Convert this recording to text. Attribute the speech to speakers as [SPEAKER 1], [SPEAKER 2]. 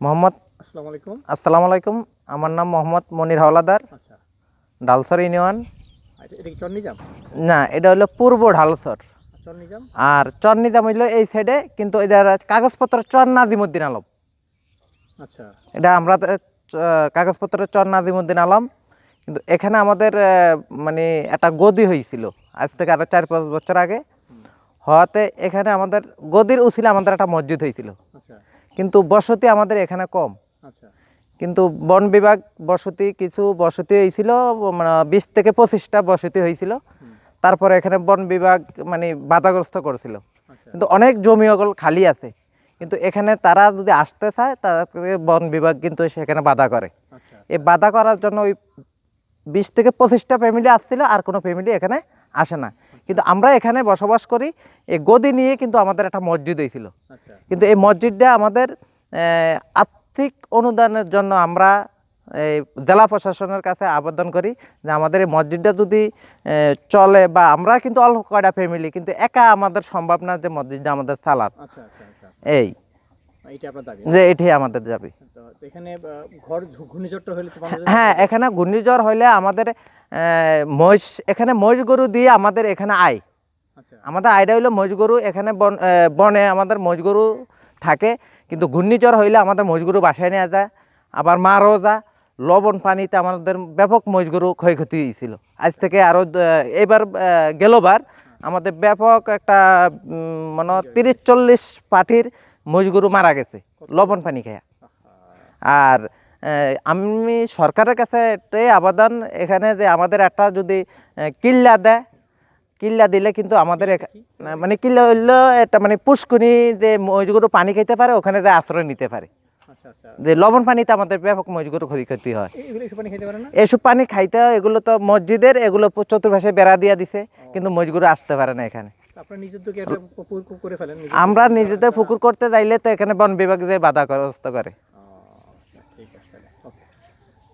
[SPEAKER 1] মোহাম্মদ
[SPEAKER 2] আসসালামু আলাইকুম
[SPEAKER 1] আসসালামু আলাইকুম আমার নাম মোহাম্মদ মনির হাওলাদার।
[SPEAKER 2] আচ্ছা।
[SPEAKER 1] ডালসর ইউনিয়ন। না এটা হলো পূর্ব ঢালসর। আর চর নিজাম হইল এই সাইডে কিন্তু এটার কাগজপত্র চর নাজিমুদ্দিন আলম।
[SPEAKER 2] আচ্ছা।
[SPEAKER 1] এটা আমরা কাগজপত্র চর নাজিমুদ্দিন আলম। কিন্তু এখানে আমাদের মানে একটা গদি হয়েছিল আজ থেকে আরও চার পাঁচ বছর আগে। হওয়াতে এখানে আমাদের গদির উছিলে আমাদের একটা মসজিদ হয়েছিল কিন্তু বসতি আমাদের এখানে কম।
[SPEAKER 2] আচ্ছা।
[SPEAKER 1] কিন্তু বন বিভাগ বসতি কিছু বসতি হয়েছিল মানে বিশ থেকে পঁচিশটা বসতি হয়েছিল। তারপরে এখানে বন বিভাগ মানে বাধাগ্রস্ত করেছিল।
[SPEAKER 2] আচ্ছা।
[SPEAKER 1] কিন্তু অনেক জমি অগল খালি আছে। কিন্তু এখানে তারা যদি আসতে চায় তাদেরকে বন বিভাগ কিন্তু সেখানে বাধা করে।
[SPEAKER 2] আচ্ছা
[SPEAKER 1] এই বাধা করার জন্য ওই বিশ থেকে পঁচিশটা ফ্যামিলি আসছিল আর কোনো ফ্যামিলি এখানে আসে না। কিন্তু আমরা এখানে বসবাস করি এই গদি নিয়ে কিন্তু আমাদের একটা মসজিদ হয়েছিল
[SPEAKER 2] আচ্ছা।
[SPEAKER 1] কিন্তু এই মসজিদটা আমাদের আর্থিক অনুদানের জন্য আমরা এই জেলা প্রশাসনের কাছে আবেদন করি যে আমাদের এই মসজিদটা যদি চলে বা আমরা কিন্তু অল্প কয়টা ফ্যামিলি কিন্তু একা আমাদের সম্ভব না যে মসজিদটা আমাদের চালার।
[SPEAKER 2] আচ্ছা আচ্ছা।
[SPEAKER 1] এই। যে এটাই আমাদের
[SPEAKER 2] মানুষজন-
[SPEAKER 1] হ্যাঁ এখানে ঘূর্ণিঝড় হইলে আমাদের মহিষ এখানে মহিষ গরু দিয়ে আমাদের এখানে আয়।
[SPEAKER 2] আচ্ছা।
[SPEAKER 1] আমাদের আইডিয়া হইল মহিষ গরু এখানে বন আমাদের মহিষ গরু থাকে কিন্তু ঘূর্ণিঝড় হইলে আমাদের মহিষ গরু বাসায় নেওয়া যায় আবার মারও যায়। লবণ পানিতে আমাদের ব্যাপক মহিষ গরু ক্ষয়ক্ষতি হয়েছিল। আজ থেকে আরও এবার গেলোবার আমাদের ব্যাপক একটা মানে তিরিশ চল্লিশ পাঠির মহিষ গরু মারা গেছে লবণ পানি খেয়ে। আর আমি সরকারের কাছে এটাই আবেদন এখানে যে আমাদের একটা যদি কিল্লা দেয় কিল্লা দিলে কিন্তু আমাদের মানে কিল্লা হইল একটা মানে পুষ্কুনি যে মহিষগুলো পানি খেতে পারে ওখানে যে আশ্রয় নিতে পারে।
[SPEAKER 2] আচ্ছা আচ্ছা।
[SPEAKER 1] যে লবণ পানিতে আমাদের ব্যাপক মহিষগুলো ক্ষতি হয়।
[SPEAKER 2] এসব পানি
[SPEAKER 1] খাইতে হয় এগুলো তো মসজিদের এগুলো চতুর্পাশে বেড়া দিয়া দিছে কিন্তু মহিষগুলো আসতে পারে না এখানে।
[SPEAKER 2] আপনার নিজের একটা পুকুর করে ফেলেন
[SPEAKER 1] আমরা নিজেদের পুকুর করতে চাইলে তো এখানে বন বিভাগ যে বাধা গ্রস্ত করে।